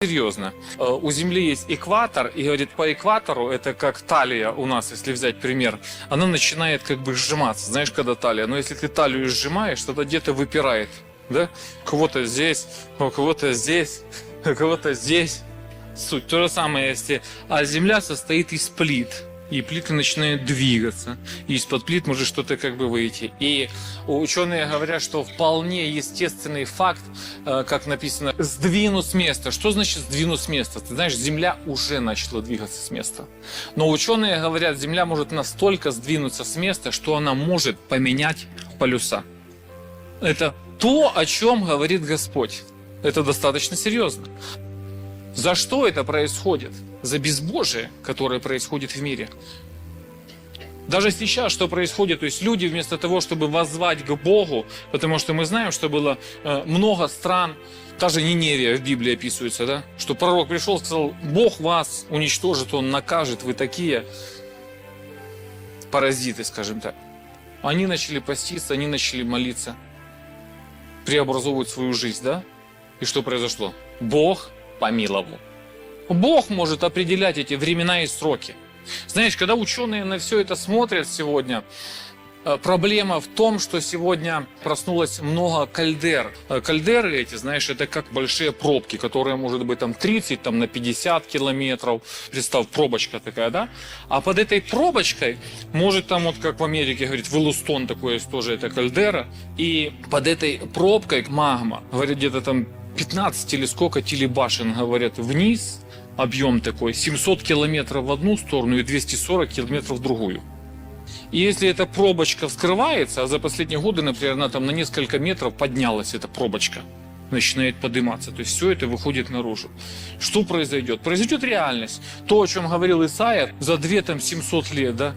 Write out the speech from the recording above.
Серьезно. Э, У Земли есть экватор, и говорит, по экватору, это как талия у нас, если взять пример, она начинает как бы сжиматься. Знаешь, когда талия? Но если ты талию сжимаешь, тогда где-то выпирает. Да? Кого-то здесь, у кого-то здесь, кого-то здесь. Суть. То же самое, если... А Земля состоит из плит. И плиты начинают двигаться. И из-под плит может что-то как бы выйти. И ученые говорят, что вполне естественный факт, э, как написано, сдвину с места. Что значит сдвину с места? Ты знаешь, Земля уже начала двигаться с места. Но ученые говорят, Земля может настолько сдвинуться с места, что она может поменять полюса. Это то, о чем говорит Господь. Это достаточно серьезно. За что это происходит? За безбожие, которое происходит в мире. Даже сейчас, что происходит, то есть люди вместо того, чтобы воззвать к Богу, потому что мы знаем, что было э, много стран, даже Ниневия в Библии описывается, да, что пророк пришел сказал, Бог вас уничтожит, Он накажет, вы такие паразиты, скажем так. Они начали поститься, они начали молиться, преобразовывать свою жизнь, да? И что произошло? Бог помиловал. Бог может определять эти времена и сроки. Знаешь, когда ученые на все это смотрят сегодня, э, проблема в том, что сегодня проснулось много кальдер. Э, Кальдеры эти, знаешь, это как большие пробки, которые, может быть, там 30 там, на 50 километров. Представь, пробочка такая, да? А под этой пробочкой, может там, вот как в Америке, говорит, Велустон такой есть тоже, это кальдера. И под этой пробкой магма, говорит, где-то там 15 или сколько телебашен, говорят, вниз, объем такой, 700 километров в одну сторону и 240 километров в другую. И если эта пробочка вскрывается, а за последние годы, например, она там на несколько метров поднялась, эта пробочка, начинает подниматься. То есть все это выходит наружу. Что произойдет? Произойдет реальность. То, о чем говорил Исаия, за 2 там 700 лет, да,